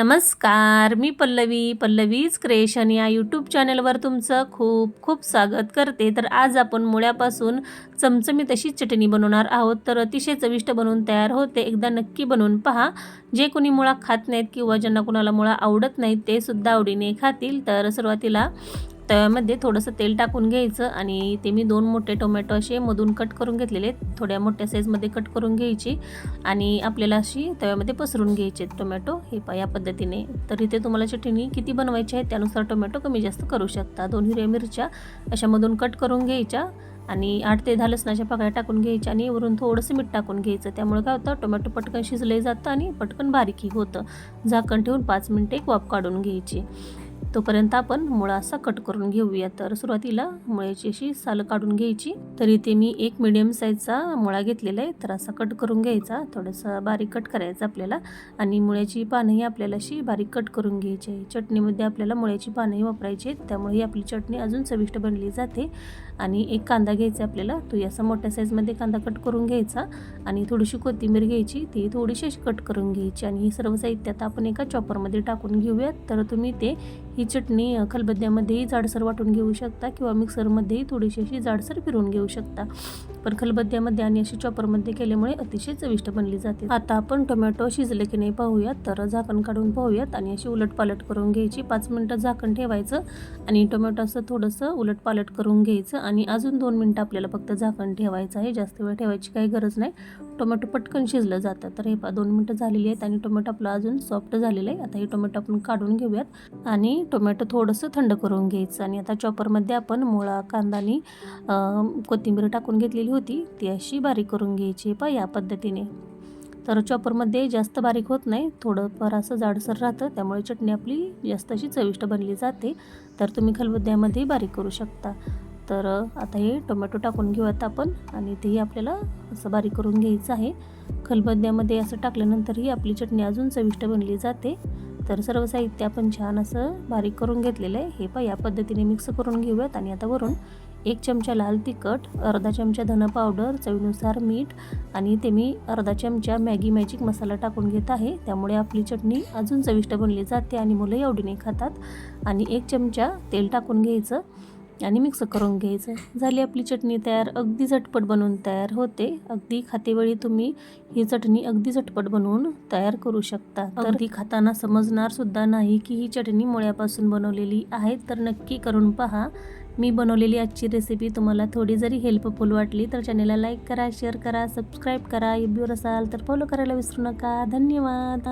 नमस्कार मी पल्लवी पल्लवीज क्रिएशन या यूट्यूब चॅनलवर तुमचं खूप खूप स्वागत करते. तर आज आपण मुळ्यापासून चमचमीत अशी चटणी बनवणार आहोत. तर अतिशय चविष्ट बनवून तयार होते. एकदा नक्की बनवून पहा. जे कोणी मुळा खात नाहीत किंवा ज्यांना कोणाला मुळा आवडत नाहीत ते सुद्धा आवडीने खातील. तर सुरुवातीला तव्यामध्ये थोडंसं तेल टाकून घ्यायचं आणि ते मी दोन मोठे टोमॅटो असे मधून कट करून घेतलेले आहेत. थोड्या मोठ्या साईजमध्ये कट करून घ्यायची आणि आपल्याला अशी तव्यामध्ये पसरून घ्यायचे आहेत टोमॅटो. हे पा या पद्धतीने. तर इथे तुम्हाला चटणी किती बनवायची आहे त्यानुसार टोमॅटो कमी जास्त करू शकता. दोन हिरव्या मिरच्या अशामधून कट करून घ्यायच्या आणि आठ ते दहा लसणाच्या पाकळ्या टाकून घ्यायच्या आणि वरून थोडंसं मीठ टाकून घ्यायचं. त्यामुळे काय होतं टोमॅटो पटकन शिजले जातं आणि पटकन बारीकही होतं. झाकण ठेवून पाच मिनटं एक वाफ काढून घ्यायची. तोपर्यंत आपण मुळा असा कट करून घेऊया. तर सुरुवातीला मुळ्याची अशी साल काढून घ्यायची. तर इथे मी एक मिडियम साईजचा मुळा घेतलेला आहे. तर असा कट करून घ्यायचा. थोडंसं बारीक कट करायचा आपल्याला. आणि मुळ्याची पानंही आपल्याला अशी बारीक कट करून घ्यायची आहे. चटणीमध्ये आपल्याला मुळ्याची पानंही वापरायची आहेत. त्यामुळे ही आपली चटणी अजून चविष्ट बनली जाते. आणि एक कांदा घ्यायचा आपल्याला. तो असा मोठ्या साईजमध्ये कांदा कट करून घ्यायचा. आणि थोडीशी कोथिंबीर घ्यायची. ती थोडीशी अशी कट करून घ्यायची. आणि ही सर्व साहित्य आता आपण एका चॉपरमध्ये टाकून घेऊयात. तर तुम्ही ते ही चटणी खलबद्द्यामध्येही जाडसर वाटून घेऊ शकता किंवा मिक्सरमध्येही थोडीशी अशी जाडसर फिरवून घेऊ शकता. पण खलबत्त्यामध्ये आणि अशी चॉपरमध्ये केल्यामुळे अतिशय चविष्ट बनली जाते. आता आपण टोमॅटो शिजले की नाही पाहूयात तर झाकण काढून पाहूयात आणि अशी उलटपालट करून घ्यायची. पाच मिनटं झाकण ठेवायचं आणि टोमॅटो असं थोडंसं उलटपालट करून घ्यायचं आणि अजून दोन मिनटं आपल्याला फक्त झाकण ठेवायचं आहे. जास्त वेळ ठेवायची काही गरज नाही. टोमॅटो पटकन शिजलं जातं. तर हे पा दोन मिनटं झालेली आहेत आणि टोमॅटो आपलं अजून सॉफ्ट झालेलं आहे. आता हे टोमॅटो आपण काढून घेऊयात आणि टोमॅटो थोडंसं थंड करून घ्यायचं आणि आता चॉपरमध्ये आपण मुळा कांदा आणि कोथिंबीर टाकून घेतलेली होती ती अशी बारीक करून घ्यायची पा या पद्धतीने. तर चॉपरमध्ये जास्त बारीक होत नाही थोडंफार असं जाडसर राहतं त्यामुळे चटणी आपली जास्त अशी चविष्ट बनली जाते. तर तुम्ही खलबत्त्यामध्ये बारीक करू शकता. तर आता हे टोमॅटो टाकून घेऊयात आपण आणि तेही आपल्याला असं बारीक करून घ्यायचं आहे. खलबत्त्यामध्ये असं टाकल्यानंतरही आपली चटणी अजून चविष्ट बनली जाते. तर सर्व साहित्य आपण छान असं बारीक करून घेतलेलं आहे. हे पा या पद्धतीने मिक्स करून घेऊयात आणि आता वरून एक चमचा लाल तिखट अर्धा चमचा धन पावडर चवीनुसार मीठ आणि ते मी अर्धा चमचा मॅगी मॅजिक मसाला टाकून घेत आहे. त्यामुळे आपली चटणी अजून चविष्ट बनली जाते आणि मुलंही आवडीने खातात. आणि एक चमचा तेल टाकून घ्यायचं. आणि मिक्स करून घ्यायचं. झाली आपली चटणी तयार अगदी झटपट बनवून तयार होते. अगदी खातेवेळी तुम्ही ही चटणी अगदी झटपट बनवून तयार करू शकता. तर ती खाताना समजणार सुद्धा नाही की ही चटणी मुळ्यापासून बनवलेली आहे. तर नक्की करून पहा. मी बनवलेली आजची रेसिपी तुम्हाला थोडी जरी हेल्पफुल वाटली तर चॅनेलला लाईक करा शेअर करा सबस्क्राईब करा. युट्यूबवर असाल तर फॉलो करायला विसरू नका. धन्यवाद.